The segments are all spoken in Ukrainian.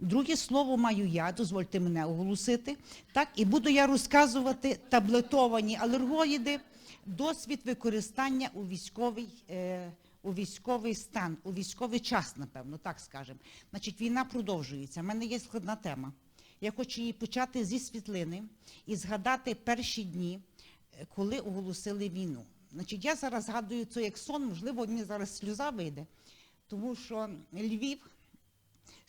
Друге слово маю я, дозвольте мене оголосити. Так, і буду я розказувати таблетовані алергоїди, досвід використання у військовий, е, у військовий стан, у військовий час, напевно, так скажемо. Значить, війна продовжується. У мене є складна тема. Я хочу її почати зі світлини і згадати перші дні, е, коли оголосили війну. Значить, я зараз згадую це як сон, можливо, мені зараз сльоза вийде, тому що Львів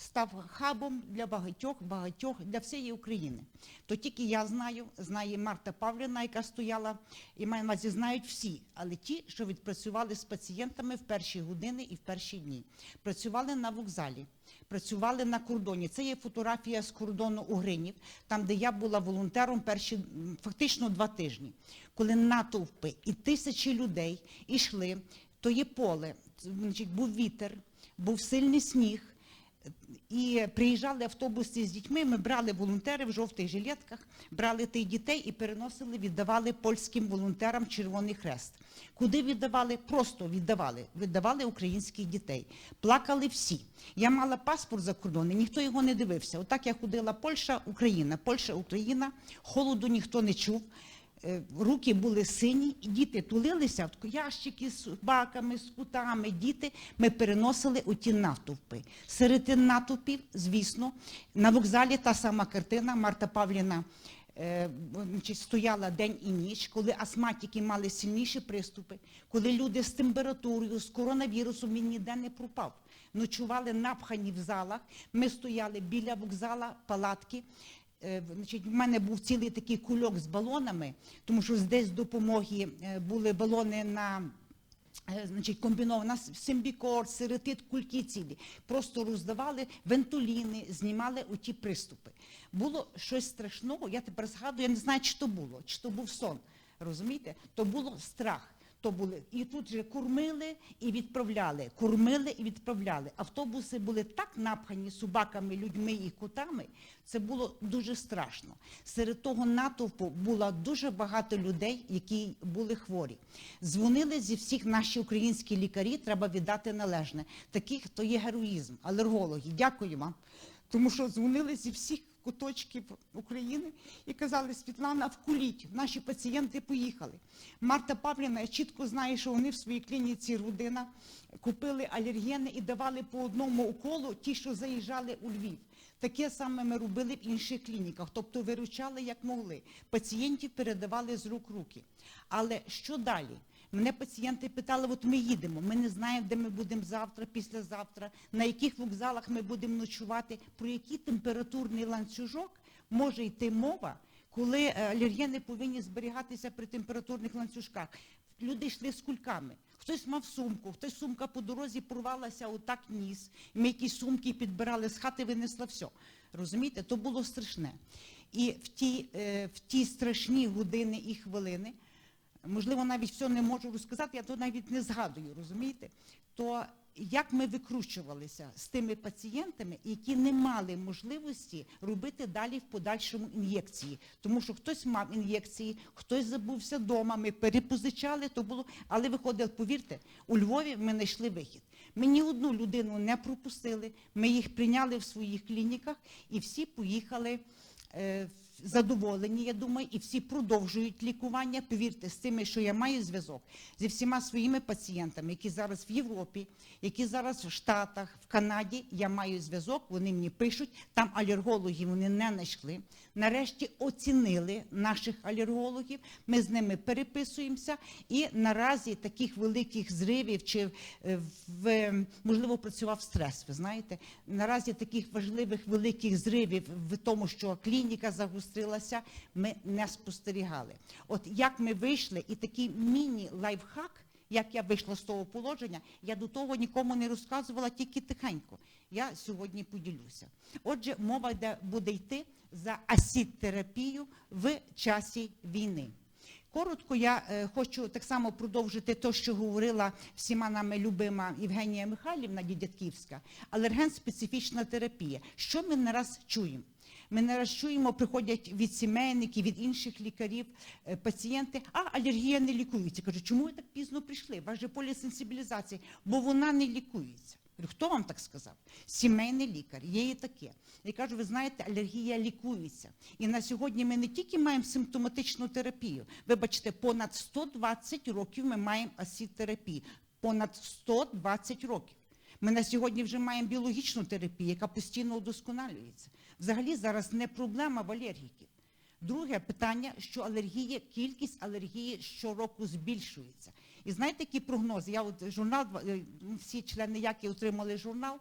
став хабом для багатьох, багатьох для всієї України. То тільки я знаю, знає Марта Павлівна, яка стояла, і маю на знають всі, але ті, що відпрацювали з пацієнтами в перші години і в перші дні, працювали на вокзалі. Працювали на кордоні. Це є фотографія з кордону Угринів, там, де я була волонтером перші фактично два тижні, коли натовпи і тисячі людей йшли, то є поле, значить, був вітер, був сильний сніг. І приїжджали автобуси з дітьми. Ми брали волонтери в жовтих жилетках, брали тих дітей і переносили, віддавали польським волонтерам Червоний Хрест. Куди віддавали? Просто віддавали. Віддавали українських дітей. Плакали всі. Я мала паспорт за кордоном, ніхто його не дивився. Отак я ходила Польща, Україна, Польща, Україна. Холоду ніхто не чув. Е, Руки були сині, і діти тулилися в ящики з баками, з кутами. Діти ми переносили у ті натовпи. Серед натовпів, звісно, на вокзалі та сама картина Марта Павліна. е, Стояла день і ніч, коли астматики мали сильніші приступи, коли люди з температурою, з коронавірусом він ніде не пропав. Ночували напхані в залах. Ми стояли біля вокзала, палатки. Е, Значить, в мене був цілий такий кульок з балонами, тому що десь допомоги е, були балони на е, значить, комбінована симбікор, серетит, кульки цілі. Просто роздавали вентуліни, знімали оті приступи. Було щось страшного, я тепер згадую, я не знаю, чи то було, чи то був сон. Розумієте? То було страх. То були і тут же кормили і відправляли, кормили і відправляли. Автобуси були так напхані собаками, людьми і котами. Це було дуже страшно. Серед того натовпу було дуже багато людей, які були хворі. Дзвонили зі всіх наші українські лікарі. Треба віддати належне. Таких то є героїзм, алергологи. Дякую вам. Тому що дзвонили зі всіх куточків України і казали, Світлана, вкуліть, наші пацієнти поїхали. Марта Павлівна, я чітко знаю, що вони в своїй клініці родина купили алергени і давали по одному уколу ті, що заїжджали у Львів. Таке саме ми робили в інших клініках, тобто виручали як могли. Пацієнтів передавали з рук руки. Але що далі? Мене пацієнти питали, от ми їдемо, ми не знаємо, де ми будемо завтра, післязавтра, на яких вокзалах ми будемо ночувати, про який температурний ланцюжок може йти мова, коли е, алергени повинні зберігатися при температурних ланцюжках. Люди йшли з кульками. Хтось мав сумку, хтось сумка по дорозі порвалася, отак ніс. Ми якісь сумки підбирали з хати, винесла все. Розумієте, то було страшне. І в ті, е, в ті страшні години і хвилини можливо, навіть все не можу розказати, я то навіть не згадую, розумієте? То як ми викручувалися з тими пацієнтами, які не мали можливості робити далі в подальшому ін'єкції, тому що хтось мав ін'єкції, хтось забувся вдома, ми перепозичали, то було, але виходило, повірте, у Львові ми знайшли вихід. Ми ні одну людину не пропустили, ми їх прийняли в своїх клініках і всі поїхали. е, задоволені, я думаю, і всі продовжують лікування. Повірте, з тими, що я маю зв'язок зі всіма своїми пацієнтами, які зараз в Європі, які зараз в Штатах, в Канаді. Я маю зв'язок. Вони мені пишуть. Там алергологи вони не знайшли. Нарешті оцінили наших алергологів. Ми з ними переписуємося. І наразі таких великих зривів чи е, в можливо працював стрес. Ви знаєте, наразі таких важливих великих зривів в тому, що клініка загострилася, ми не спостерігали. От як ми вийшли, і такий міні-лайфхак, як я вийшла з того положення, я до того нікому не розказувала, тільки тихенько. Я сьогодні поділюся. Отже, мова йде буде йти за асід-терапію в часі війни. Коротко я е, хочу так само продовжити те, що говорила всіма нами любима Євгенія Михайлівна Дідятківська. Алерген специфічна терапія. Що ми не раз чуємо? Ми не раз чуємо, приходять від сімейників, від інших лікарів е, пацієнти, а алергія не лікується. Кажуть, чому ви так пізно прийшли? Же полісенсибілізація, бо вона не лікується. Говорю, Хто вам так сказав? Сімейний лікар, є і таке. Я кажу, ви знаєте, алергія лікується. І на сьогодні ми не тільки маємо симптоматичну терапію. Вибачте, понад 120 років ми маємо асід-терапію. Понад 120 років. Ми на сьогодні вже маємо біологічну терапію, яка постійно удосконалюється. Взагалі зараз не проблема в алергіків. Друге питання, що алергія, кількість алергії щороку збільшується. І знаєте, які прогнози? Я от журнал, е, всі члени ЯКІ отримали журнал,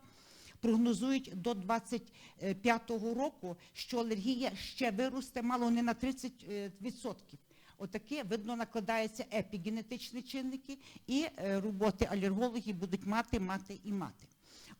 прогнозують до 25-го року, що алергія ще виросте мало не на 30%. Отаке, видно, накладаються епігенетичні чинники, і е, роботи алергологів будуть мати, мати і мати.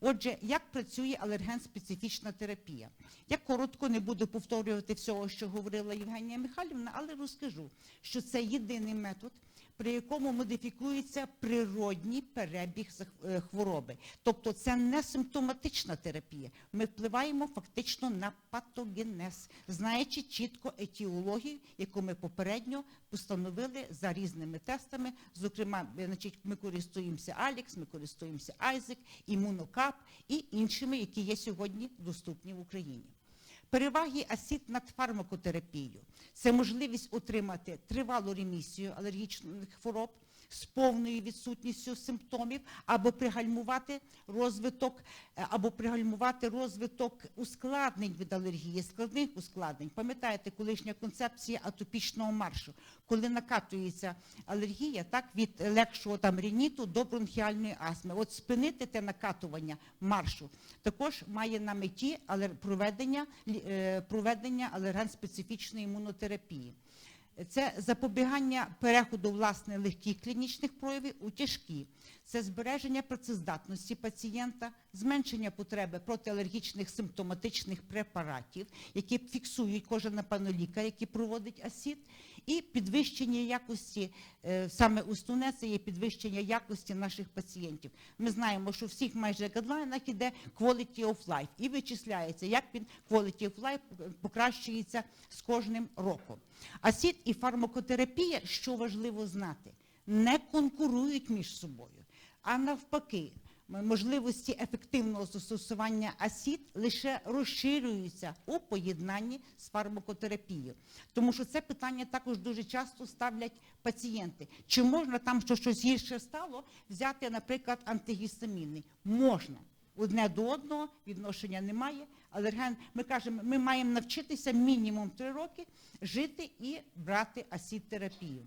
Отже, як працює алерген-специфічна терапія? Я коротко не буду повторювати всього, що говорила Євгенія Михайлівна, але розкажу, що це єдиний метод, при якому модифікується природній перебіг е, хвороби. Тобто це не симптоматична терапія. Ми впливаємо фактично на патогенез, знаючи чітко етіологію, яку ми попередньо постановили за різними тестами. Зокрема, е, значить, ми користуємося Алікс, ми користуємося Айзек, Імунокап і іншими, які є сьогодні доступні в Україні. Переваги асід над фармакотерапією. Це можливість отримати тривалу ремісію алергічних хвороб з повною відсутністю симптомів, або пригальмувати розвиток, е, або пригальмувати розвиток ускладнень від алергії, складних ускладнень. Пам'ятаєте, колишня концепція атопічного маршу, коли накатується алергія, так від легшого там рініту до бронхіальної астми. От спинити те накатування маршу також має на меті проведення, е, проведення алерген-специфічної імунотерапії. Це запобігання переходу власне легких клінічних проявів у тяжкі. Це збереження працездатності пацієнта, зменшення потреби протиалергічних симптоматичних препаратів, які фіксують кожен, напевно, лікар, який проводить асід, і підвищення якості, е, саме основне це є підвищення якості наших пацієнтів. Ми знаємо, що всіх майже гадлайнах іде quality of life і вичисляється, як він quality of life покращується з кожним роком. Асід і фармакотерапія, що важливо знати, не конкурують між собою, а навпаки. Можливості ефективного застосування асід лише розширюються у поєднанні з фармакотерапією, тому що це питання також дуже часто ставлять пацієнти. Чи можна там, що щось гірше стало, взяти, наприклад, антигістамінний? Можна. Одне до одного відношення немає. Алерген, ми кажемо, ми маємо навчитися мінімум три роки жити і брати асід-терапію.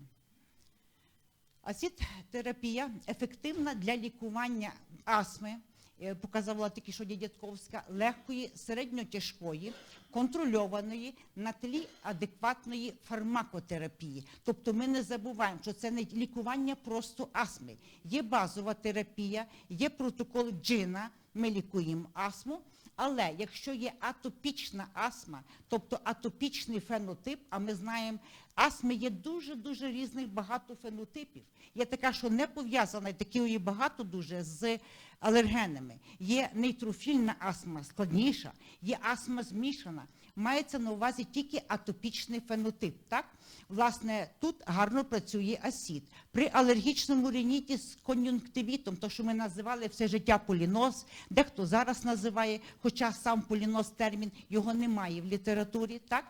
Асід-терапія ефективна для лікування астми, е, показувала тільки що Дідятковська, легкої, середньотяжкої, контрольованої на тлі адекватної фармакотерапії. Тобто ми не забуваємо, що це не лікування просто астми. Є базова терапія, є протокол джина, ми лікуємо астму. Але якщо є атопічна астма, тобто атопічний фенотип, а ми знаємо, астми є дуже-дуже різних багато фенотипів. Є така, що не пов'язана, і такі є багато дуже з алергенами. Є нейтрофільна астма, складніша, є астма змішана. Мається на увазі тільки атопічний фенотип. Так? Власне, тут гарно працює асід. При алергічному рініті з кон'юнктивітом, то що ми називали все життя поліноз, дехто зараз називає, хоча сам поліноз термін його немає в літературі, так?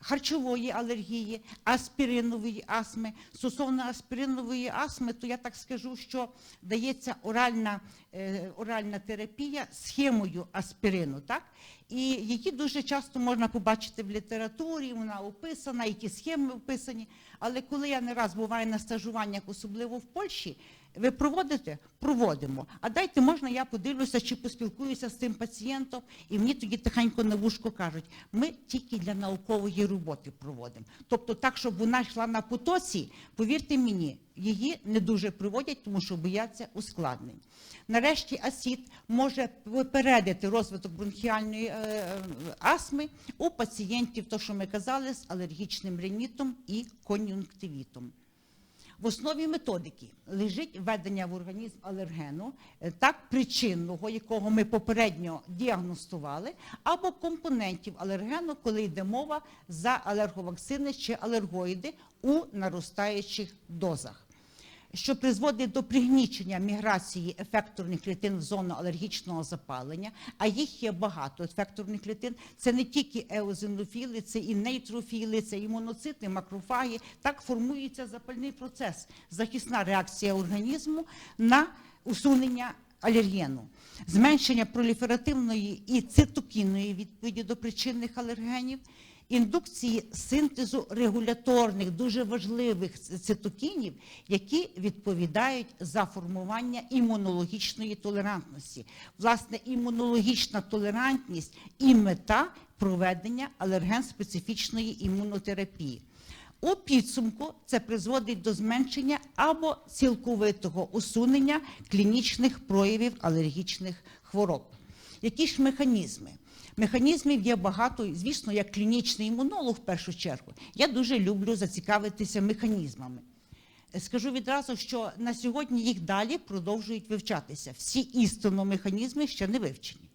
Харчової алергії, аспіринової астми. Стосовно аспіринової астми, то я так скажу, що дається оральна, е, оральна терапія схемою аспірину, так? І її дуже часто можна побачити в літературі, вона описана, і ті схеми описані. Але коли я не раз буваю на стажуваннях, особливо в Польщі, ви проводите? Проводимо. А дайте можна, я подивлюся чи поспілкуюся з цим пацієнтом, і мені тоді тихенько на вушко кажуть, ми тільки для наукової роботи проводимо. Тобто так, щоб вона йшла на потоці, повірте мені, її не дуже проводять, тому що бояться ускладнень. Нарешті асід може попередити розвиток бронхіальної е, астми у пацієнтів, то що ми казали, з алергічним ринітом і кон'юнктивітом. В основі методики лежить введення в організм алергену, е, так причинного, якого ми попередньо діагностували, або компонентів алергену, коли йде мова за алерговакцини чи алергоїди у наростаючих дозах. Що призводить до пригнічення міграції ефекторних клітин в зону алергічного запалення, а їх є багато ефекторних клітин. Це не тільки еозинофіли, це і нейтрофіли, це і моноцити, макрофаги. Так формується запальний процес, захисна реакція організму на усунення алергену. Зменшення проліферативної і цитокінної відповіді до причинних алергенів, індукції синтезу регуляторних, дуже важливих цитокінів, які відповідають за формування імунологічної толерантності. Власне, імунологічна толерантність і мета проведення алерген-специфічної імунотерапії. У підсумку це призводить до зменшення або цілковитого усунення клінічних проявів алергічних хвороб. Які ж механізми? Механізмів є багато, звісно, як клінічний імунолог в першу чергу. Я дуже люблю зацікавитися механізмами. Е, Скажу відразу, що на сьогодні їх далі продовжують вивчатися. Всі істинно механізми ще не вивчені.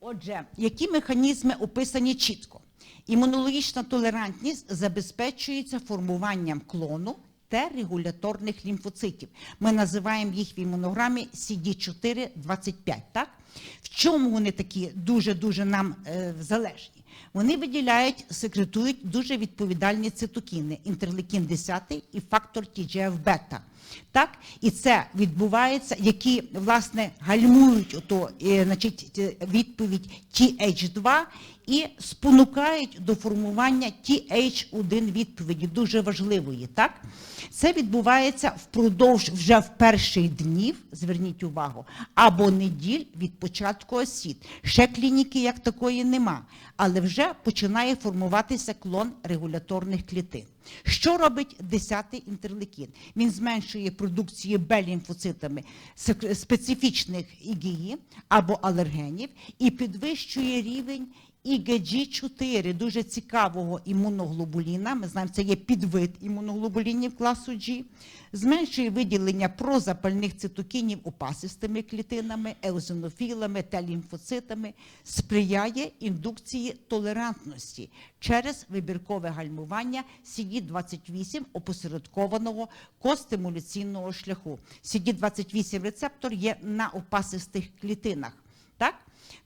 Отже, які механізми описані чітко? Імунологічна толерантність забезпечується формуванням клону Т регуляторних лімфоцитів. Ми називаємо їх в імунограмі CD425. Так? В чому вони такі дуже-дуже нам е, залежні? Вони виділяють, секретують дуже відповідальні цитокіни, інтерлейкін 10 і фактор TGF-бета. Так, і це відбувається, які власне гальмують ото, е, значить, відповідь TH2 і спонукають до формування TH1 відповіді, дуже важливої. Так? Це відбувається впродовж вже в перших днів, зверніть увагу, або неділь від початку осід. Ще клініки як такої нема, але вже починає формуватися клон регуляторних клітин. Що робить 10-й інтерлейкін? Він зменшує продукцію Б-лімфоцитами специфічних ІГІ або алергенів і підвищує рівень IgG4, дуже цікавого імуноглобуліна. Ми знаємо, це є підвид імуноглобулінів класу G, зменшує виділення прозапальних цитокінів опасистими клітинами, еозинофілами та лімфоцитами, сприяє індукції толерантності через вибіркове гальмування CD28 опосередкованого костимуляційного шляху. CD28 рецептор є на опасистих клітинах. Так?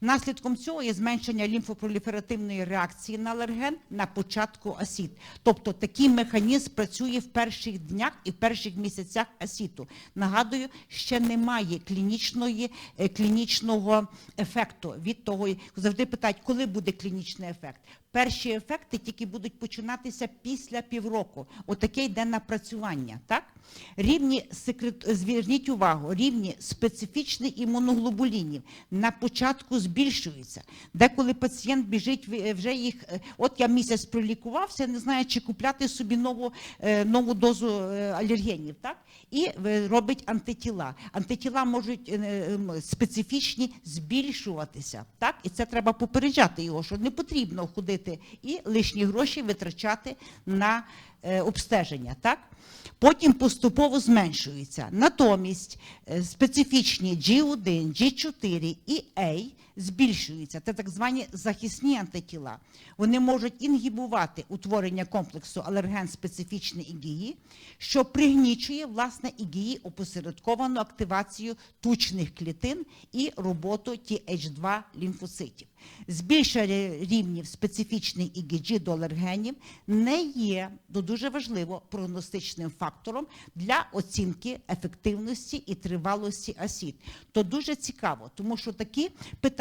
Наслідком цього є зменшення лімфопроліферативної реакції на алерген на початку асід. Тобто такий механізм працює в перших днях і в перших місяцях асіту. Нагадую, ще немає клінічної, е, клінічного ефекту від того. Завжди питають, коли буде клінічний ефект. Перші ефекти тільки будуть починатися після півроку. Отаке йде напрацювання. Так? Рівні зверніть увагу, рівні специфічних імуноглобулінів на початку збільшуються. Деколи пацієнт біжить вже їх. е, От я місяць пролікувався, не знаю, чи купляти собі нову, е, нову дозу е, алергенів. Так? І робить антитіла. Антитіла можуть специфічні збільшуватися. Так? І це треба попереджати його, що не потрібно ходити і лишні гроші витрачати на е, обстеження. Так? Потім поступово зменшується. Натомість е, специфічні G1, G4 і A збільшуються. Це так звані захисні антитіла. Вони можуть інгібувати утворення комплексу алерген-специфічний ІГІ, що пригнічує власне ІГІ опосередковану активацію тучних клітин і роботу TH2 лімфоцитів. Збільшення рівнів специфічних ІГГ до алергенів не є ну, дуже важливо прогностичним фактором для оцінки ефективності і тривалості асід. То дуже цікаво, тому що такі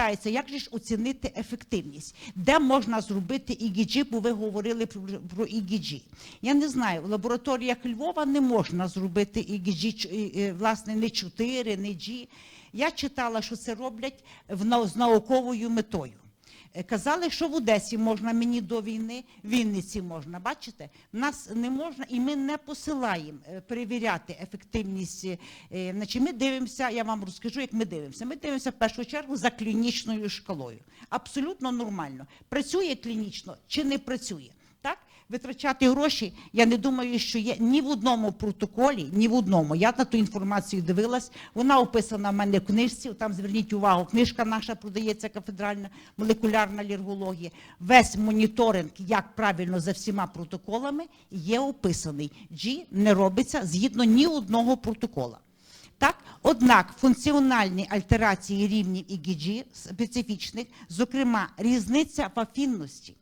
питаються, як же ж оцінити ефективність, де можна зробити ІГГ, бо ви говорили про, про ІГГ. Я не знаю, в лабораторіях Львова не можна зробити ІГГ, ч- і, і, власне, не 4, не G. Я читала, що це роблять в з науковою метою. Е, Казали, що в Одесі можна мені до війни, в Вінниці можна. Бачите, нас не можна, і ми не посилаємо е, перевіряти ефективність. е, Значить, ми дивимося, я вам розкажу, як ми дивимося. Ми дивимося в першу чергу за клінічною шкалою. Абсолютно нормально. Працює клінічно чи не працює. Так, витрачати гроші. Я не думаю, що є ні в одному протоколі, ні в одному. Я на ту інформацію дивилась. Вона описана в мене в книжці. Там зверніть увагу, книжка наша продається кафедральна молекулярна алергологія. Весь моніторинг, як правильно за всіма протоколами, є описаний. G не робиться згідно ні одного протокола. Так, однак функціональні альтерації рівнів ІГГ специфічних, зокрема, різниця в афінності,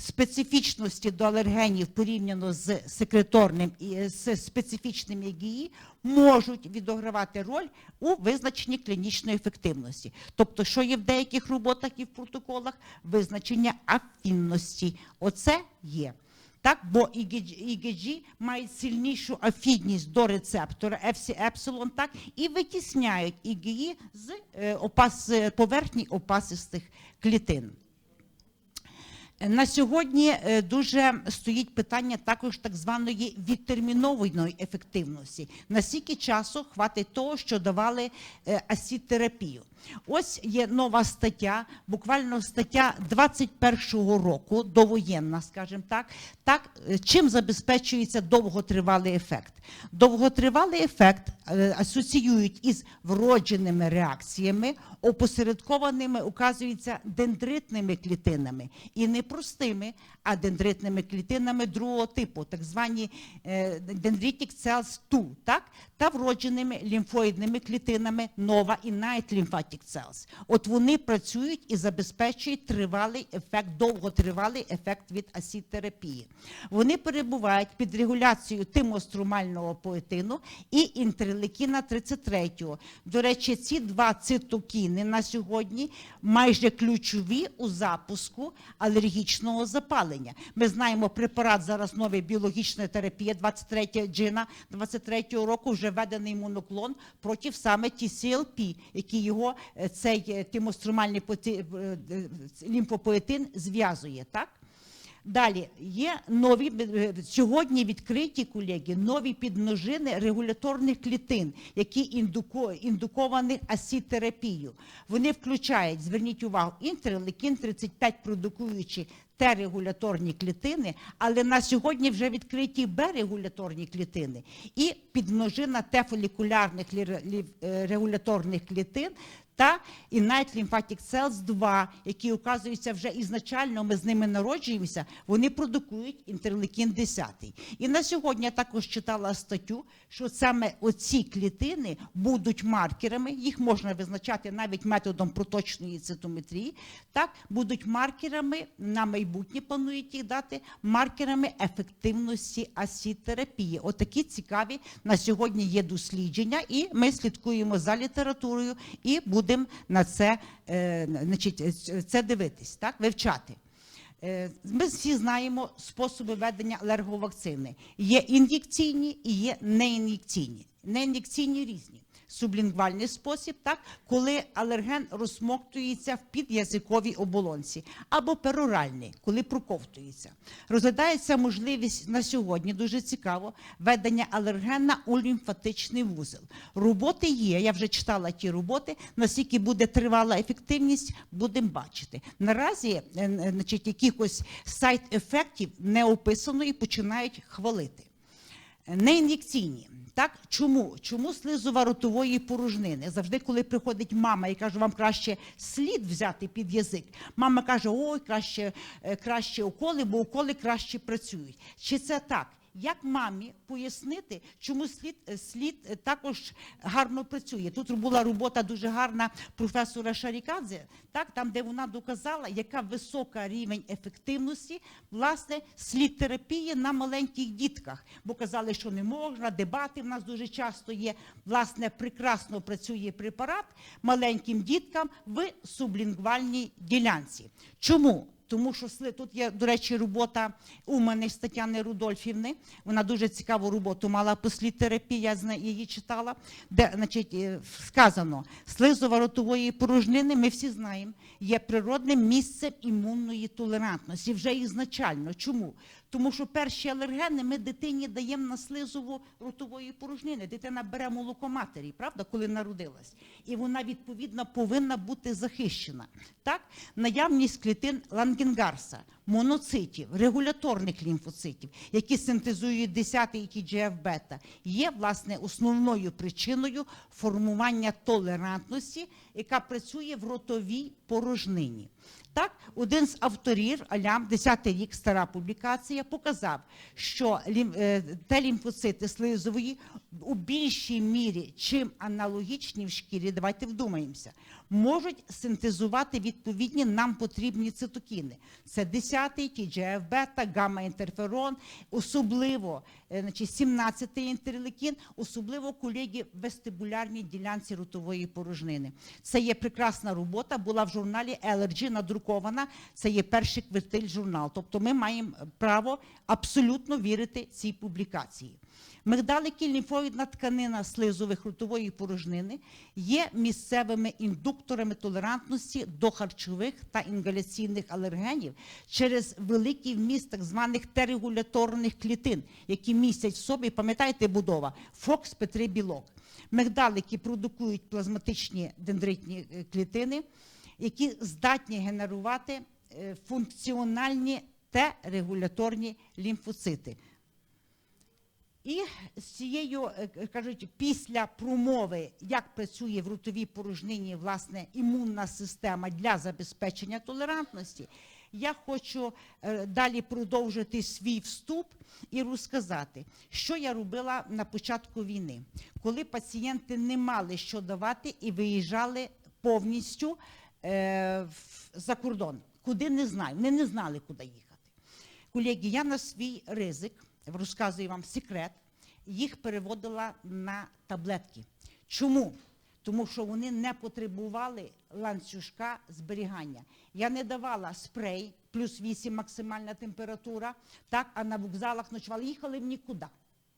специфічності до алергенів порівняно з секреторним і е, з специфічним ІГІ можуть відігравати роль у визначенні клінічної ефективності. Тобто, що є в деяких роботах і в протоколах, визначення афінності. Оце є. Так, бо ІГГ мають сильнішу афідність до рецептора FC епсилон, так, і витісняють ІГІ з е, опас, е, поверхні опасистих клітин. На сьогодні е, дуже стоїть питання також так званої відтермінованої ефективності. Наскільки часу хватить того, що давали е, асітерапію? Ось є нова стаття, буквально стаття 21-го року, довоєнна, скажімо так. Так, е, чим забезпечується довготривалий ефект? Довготривалий ефект е, асоціюють із вродженими реакціями, опосередкованими, указується, дендритними клітинами. І не простими, а дендритними клітинами другого типу, так звані dendritic cells 2, так? та вродженими лімфоїдними клітинами нова і night lymphatic cells. От вони працюють і забезпечують тривалий ефект, довготривалий ефект від асітерапії. Вони перебувають під регуляцією тимострумального поетину і інтерлікіна 33. До речі, ці два цитокіни на сьогодні майже ключові у запуску алергічного запалення. Ми знаємо препарат зараз новий біологічна терапія 23 джина 23 року вже введений моноклон проти саме TCLP, який його цей е, тимострумальний е, е, лімфопоетин зв'язує. Так? Далі є нові е, е, сьогодні відкриті колеги, нові підмножини регуляторних клітин, які індуко, індуковані асітерапією. Вони включають, зверніть увагу, інтерлекін 35 продукуючі Т-регуляторні клітини, але на сьогодні вже відкриті Б-регуляторні клітини і підмножина Т-фолікулярних лі- лі- е, регуляторних клітин та Innate Lymphatic Cells 2, які указуються вже ізначально, ми з ними народжуємося, вони продукують інтерлекін 10. І на сьогодні я також читала статтю, що саме оці клітини будуть маркерами, їх можна визначати навіть методом проточної цитометрії, так, будуть маркерами, на майбутнє планують їх дати, маркерами ефективності асітерапії. Отакі цікаві на сьогодні є дослідження, і ми слідкуємо за літературою і будемо на це, е, значить, е, це дивитись, так, вивчати. Е, Ми всі знаємо способи ведення алерговакцини. Є ін'єкційні і є неін'єкційні. Неін'єкційні різні. Сублінгвальний спосіб, так, коли алерген розсмоктується в підязиковій оболонці, або пероральний, коли проковтується. Розглядається можливість на сьогодні, дуже цікаво, ведення алергена у лімфатичний вузол. Роботи є, я вже читала ті роботи, наскільки буде тривала ефективність, будемо бачити. Наразі е, е, значить, якихось сайт-ефектів не описано і починають хвалити. Неін'єкційні. Так, чому? Чому слизова ротової порожнини? Завжди, коли приходить мама і каже, вам краще слід взяти під язик. Мама каже, ой, краще, е, краще уколи, бо уколи краще працюють. Чи це так? Як мамі пояснити, чому слід, е, слід е, також гарно працює? Тут була робота дуже гарна професора Шарікадзе, так, там, де вона доказала, яка висока рівень ефективності власне слід терапії на маленьких дітках. Бо казали, що не можна, дебати в нас дуже часто є. Власне, прекрасно працює препарат маленьким діткам в сублінгвальній ділянці. Чому? Тому що тут є, до речі, робота у мене з Тетяни Рудольфівни. Вона дуже цікаву роботу мала по слідтерапії, я її читала, де значить, е, сказано, слизова ротової порожнини, ми всі знаємо, є природним місцем імунної толерантності. Вже ізначально. Чому? Тому що перші алергени ми дитині даємо на слизову ротової порожнини. Дитина бере молоко матері, правда, коли народилась. І вона, відповідно, повинна бути захищена. Так? Наявність клітин лангенгарса моноцитів, регуляторних лімфоцитів, які синтезують 10-й TGF бета, є власне основною причиною формування толерантності, яка працює в ротовій порожнині. Так, один з авторів, Алям, 10-й рік, стара публікація, показав, що е, лімфоцити слизової у більшій мірі, чим аналогічні в шкірі, давайте вдумаємося, можуть синтезувати відповідні нам потрібні цитокіни. Це 10-й, TGF бета, гамма-інтерферон, особливо е, значить, 17-й інтерлейкін, особливо колеги в вестибулярній ділянці ротової порожнини. Це є прекрасна робота, була в журналі Allergy надрукована. Це є перший квартиль журнал. Тобто ми маємо право абсолютно вірити цій публікації. Мигдалики лімфоїдна тканина слизових ротової порожнини є місцевими індукторами толерантності до харчових та інгаляційних алергенів через великий вміст так званих терегуляторних клітин, які містять в собі, пам'ятаєте, будова фокс П3 білок. Мигдалики продукують плазматичні дендритні е, клітини, які здатні генерувати е, функціональні Т-регуляторні лімфоцити. І з цією е, кажуть, після промови, як працює в ротовій порожнині власне імунна система для забезпечення толерантності, я хочу е, далі продовжити свій вступ і розказати, що я робила на початку війни, коли пацієнти не мали що давати і виїжджали повністю е, за кордон. Куди не знаю, вони не знали, куди їхати. Колеги, я на свій ризик розказую вам секрет, їх переводила на таблетки. Чому? Тому що вони не потребували ланцюжка зберігання. Я не давала спрей, плюс 8 максимальна температура, так, а на вокзалах ночували, їхали в нікуди.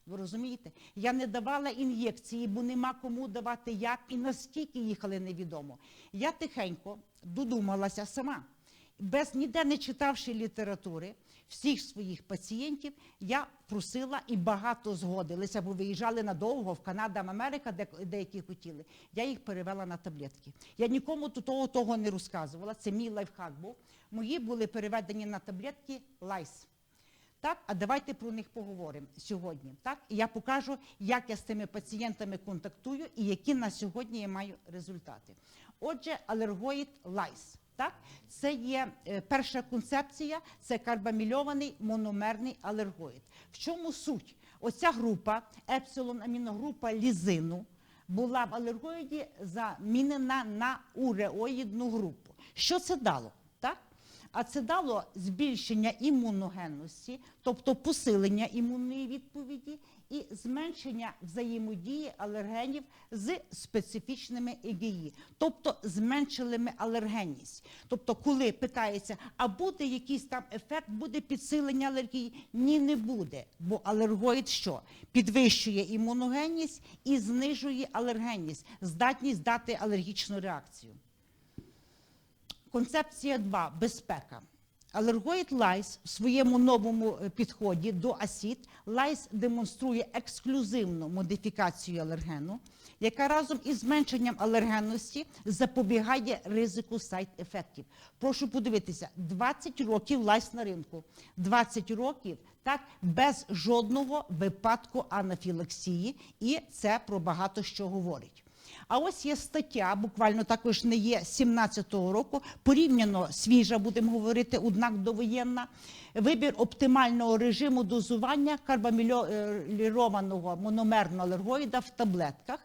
Ви розумієте? Я не давала ін'єкції, бо нема кому давати як і наскільки їхали невідомо. Я тихенько додумалася сама без ніде не читавши літератури всіх своїх пацієнтів, я просила і багато згодилися, бо виїжджали надовго в Канаду, Америка, де деякі хотіли. Я їх перевела на таблетки. Я нікому того того не розказувала. Це мій лайфхак був. Мої були переведені на таблетки лайс. Так, а давайте про них поговоримо сьогодні. Так, і я покажу, як я з цими пацієнтами контактую і які на сьогодні я маю результати. Отже, алергоїд лайс. Так, це є е, перша концепція, це карбамільований мономерний алергоїд. В чому суть? Оця група, епсилон аміногрупа лізину, була в алергоїді замінена на уреоїдну групу. Що це дало? Так? А це дало збільшення імуногенності, тобто посилення імунної відповіді і зменшення взаємодії алергенів з специфічними ЕГІ, тобто зменшили ми алергенність. Тобто, коли питається, а буде якийсь там ефект, буде підсилення алергії? Ні, не буде. Бо алергоїд що? Підвищує імуногенність і знижує алергенність, здатність дати алергічну реакцію. Концепція 2 безпека. Алергоїд Лайс в своєму новому е, підході до асід Лайс демонструє ексклюзивну модифікацію алергену, яка разом із зменшенням алергенності запобігає ризику сайт-ефектів. Прошу подивитися, 20 років Лайс на ринку, 20 років так без жодного випадку анафілаксії, і це про багато що говорить. А ось є стаття, буквально також не є 17-го року, порівняно свіжа, будемо говорити, однак довоєнна. Вибір оптимального режиму дозування карбамілірованого мономерного алергоїда в таблетках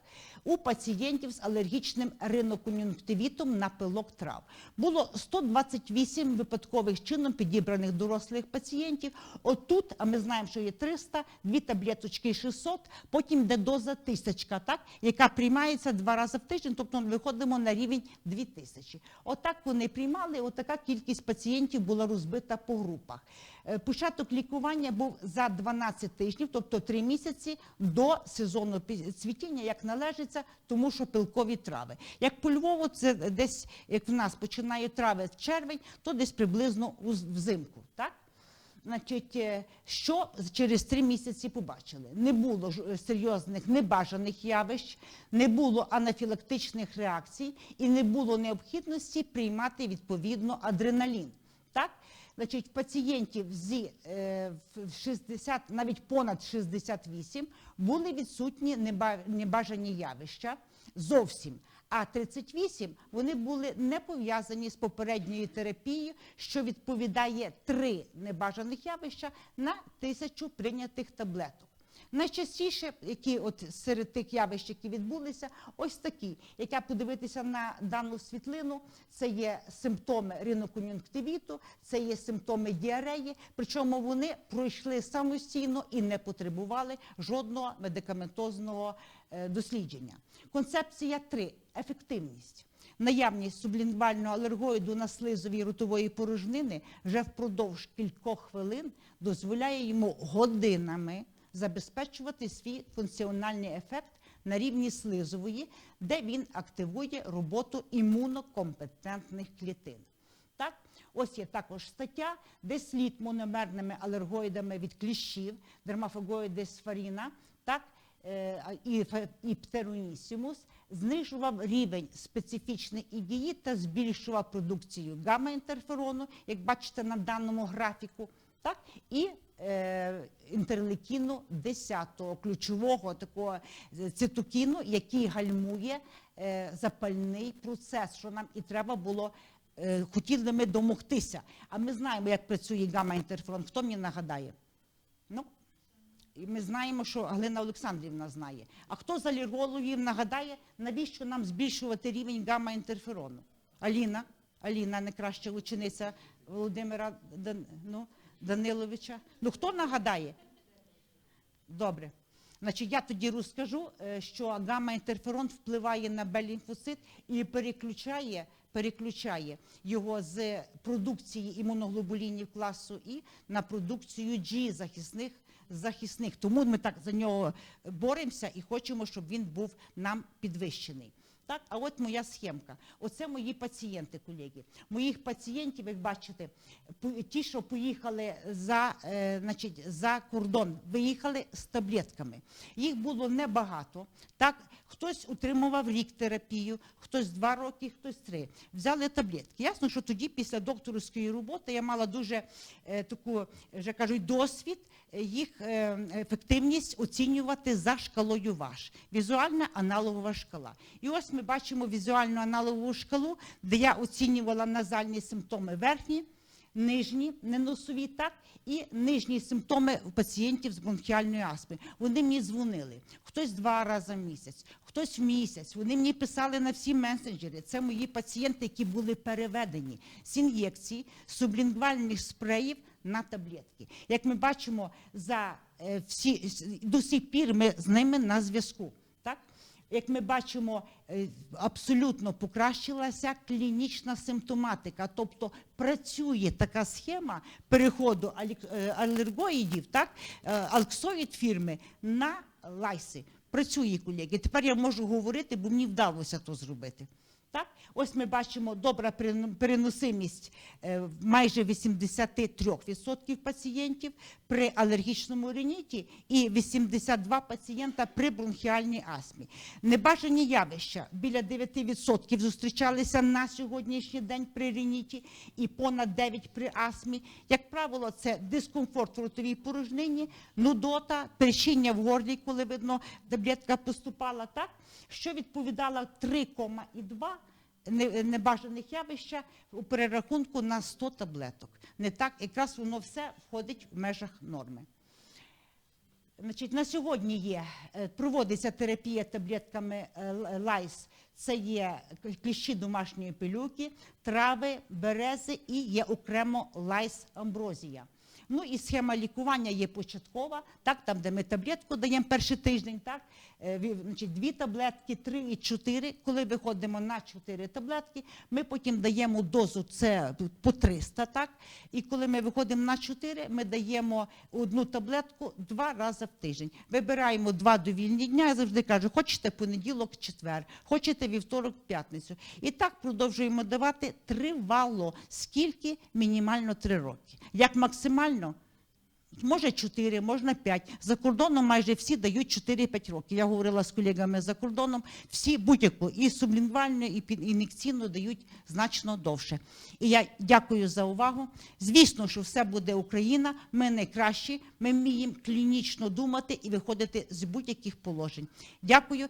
у пацієнтів з алергічним ринокон'юнктивітом на пилок трав. Було 128 випадкових чином підібраних дорослих пацієнтів. Отут, а ми знаємо, що є 300, дві таблеточки 600, потім йде доза тисячка, так, яка приймається два рази в тиждень, тобто ми виходимо на рівень 2000. Отак вони приймали, отака кількість пацієнтів була розбита по групах. Е, Початок лікування був за 12 тижнів, тобто 3 місяці до сезону цвітіння, як належиться, тому що пилкові трави. Як по Львову, це десь, як в нас починає трави червень, то десь приблизно взимку. Так? Значить, е, що через три місяці побачили? Не було е, серйозних небажаних явищ, не було анафілактичних реакцій і не було необхідності приймати відповідно адреналін. Так? Значить, пацієнтів зі е, в 60, навіть понад 68 були відсутні неба- небажані явища зовсім. А 38 вони були не пов'язані з попередньою терапією, що відповідає три небажаних явища на тисячу прийнятих таблеток. Найчастіше, які от серед тих явищ, які відбулися, ось такі. Як я подивитися на дану світлину, це є симптоми ринокон'юнктивіту, це є симптоми діареї, причому вони пройшли самостійно і не потребували жодного медикаментозного е, дослідження. Концепція 3. ефективність. Наявність сублінгвального алергоїду на слизові ротової порожнини вже впродовж кількох хвилин дозволяє йому годинами забезпечувати свій функціональний ефект на рівні слизової, де він активує роботу імунокомпетентних клітин. Так, ось є також стаття, де слід мономерними алергоїдами від кліщів, дермафагоїдис фаріна, так, е, і, і птеронісімус, знижував рівень специфічної ідії та збільшував продукцію гамма-інтерферону, як бачите на даному графіку, так, і е, інтерлейкіну 10, ключового такого е, цитокіну, який гальмує е, запальний процес, що нам і треба було хотіли ми домогтися. А ми знаємо, як працює гамма-інтерферон. Хто мені нагадає? Ну, і ми знаємо, що Галина Олександрівна знає. А хто з алергологів нагадає, навіщо нам збільшувати рівень гамма-інтерферону? Аліна, Аліна, найкраща учениця Володимира ну, Даниловича. Ну хто нагадає? Добре. Значить, я тоді розкажу, е, що гамма-інтерферон впливає на Б-лімфоцит і переключає, переключає його з продукції імуноглобулінів класу І на продукцію G захисних захисних. Тому ми так за нього боремося і хочемо, щоб він був нам підвищений. Так, а от моя схемка. Оце мої пацієнти, колеги. Моїх пацієнтів, як бачите, ті, що поїхали за, е, значить, за кордон, виїхали з таблетками. Їх було небагато. Так, хтось утримував рік терапію, хтось два роки, хтось три. Взяли таблетки. Ясно, що тоді, після докторської роботи, я мала дуже е, таку, вже кажуть, досвід е, їх е, ефективність оцінювати за шкалою ВАШ. Візуальна аналогова шкала. І ось ми бачимо візуальну аналогову шкалу, де я оцінювала назальні симптоми верхні, нижні, не носові, так, і нижні симптоми у пацієнтів з бронхіальною астмою. Вони мені дзвонили. Хтось два рази в місяць, хтось в місяць. Вони мені писали на всі месенджери. Це мої пацієнти, які були переведені з ін'єкцій, сублінгвальних спреїв на таблетки. Як ми бачимо, за е, всі до сих пір ми з ними на зв'язку. Як ми бачимо, е, абсолютно покращилася клінічна симптоматика, тобто працює така схема переходу е, алергоїдів, так, е, алксоїд фірми на лайси. Працює, колеги. Тепер я можу говорити, бо мені вдалося то зробити. Так? Ось ми бачимо добра перен- переносимість майже 83% пацієнтів при алергічному риніті і 82 пацієнта при бронхіальній астмі. Небажані явища біля 9% зустрічалися на сьогоднішній день при риніті і понад 9% при астмі. Як правило, це дискомфорт в ротовій порожнині, нудота, першіння в горлі, коли видно, таблетка поступала так, що відповідало 3,2 не- небажаних явища у перерахунку на 100 таблеток. Не так, якраз воно все входить в межах норми. Значить, на сьогодні є, е, проводиться терапія таблетками е, лайс. Це є кліщі домашньої пилюки, трави, берези і є окремо лайс амброзія. Ну і схема лікування є початкова, так, там, де ми таблетку даємо перший тиждень, так, е, значить, дві таблетки, три і чотири. Коли виходимо на чотири таблетки, ми потім даємо дозу це по 300, так, і коли ми виходимо на чотири, ми даємо одну таблетку два рази в тиждень. Вибираємо два довільні дня. Я завжди кажу, хочете понеділок, четвер, хочете вівторок, п'ятницю. І так продовжуємо давати тривало. Скільки? Мінімально три роки. Як максимально? Може 4, можна 5. За кордоном майже всі дають 4-5 років. Я говорила з колегами за кордоном, всі будь-яку і сублінгвальну, і ін'єкційну дають значно довше. І я дякую за увагу. Звісно, що все буде Україна. Ми найкращі. Ми вміємо клінічно думати і виходити з будь-яких положень. Дякую.